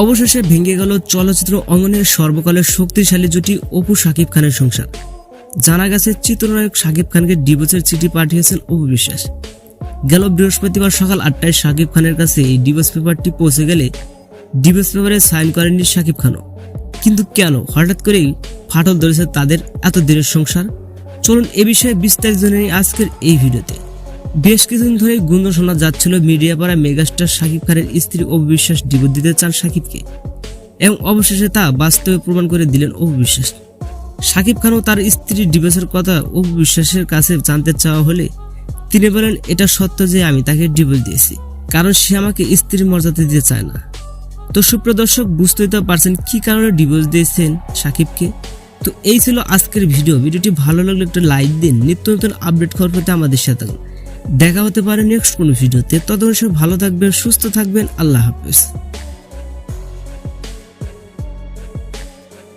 অবশেষে ভেঙে গেল চলচ্চিত্র অঙ্গনের সর্বকালের শক্তিশালী জুটি অপু শাকিব খানের সংসার। জানা গেছে, চিত্রনায়ক শাকিব খানকে ডিভোর্সের চিঠি পাঠিয়েছেন অপু বিশ্বাস। গেল বৃহস্পতিবার সকাল আটটায় শাকিব খানের কাছে এই ডিভোর্স পেপারটি পৌঁছে গেলে ডিভোর্স পেপারে সাইন করেননি শাকিব খানও। কিন্তু কেন? হঠাৎ করেই ফাটল ধরেছে তাদের এত দিনের সংসার। চলুন এ বিষয়ে বিস্তারিত জেনে আজকের এই ভিডিওতে। বেশ কিছুদিন ধরে গুঞ্জন শোনা যাচ্ছিল মিডিয়া পাড়া মেগাস্টার শাকিব খানের স্ত্রী অবিশ্বাস ডিভোর্স দিতে চান শাকিবকে। এবং অবশেষে তা বাস্তবে প্রমাণ করে দিলেন অবিশ্বাস। শাকিব খানও তার স্ত্রীর ডিভোর্সের কথা অবিশ্বাসের কাছে জানতে চাওয়া হলে তিনি বলেন, এটা সত্য যে আমি তাকে ডিভোর্স দিয়েছি, কারণ সে আমাকে স্ত্রীর মর্যাদা দিতে চায় না। তো সুপ্রিয় দর্শক বুঝতেই তো পারছেন কি কারণে ডিভোর্স দিয়েছেন সাকিবকে তো এই ছিল আজকের ভিডিও। ভিডিওটি ভালো লাগলে একটা লাইক দিন। নিত্য নতুন আপডেট খবর পেতে আমাদের সাথে থাকুন। দেখা হতে পারে নেক্সট কোনো ভিডিওতে। ততক্ষণ সব ভালো থাকবেন সুস্থ থাকবেন আল্লাহ হাফেজ।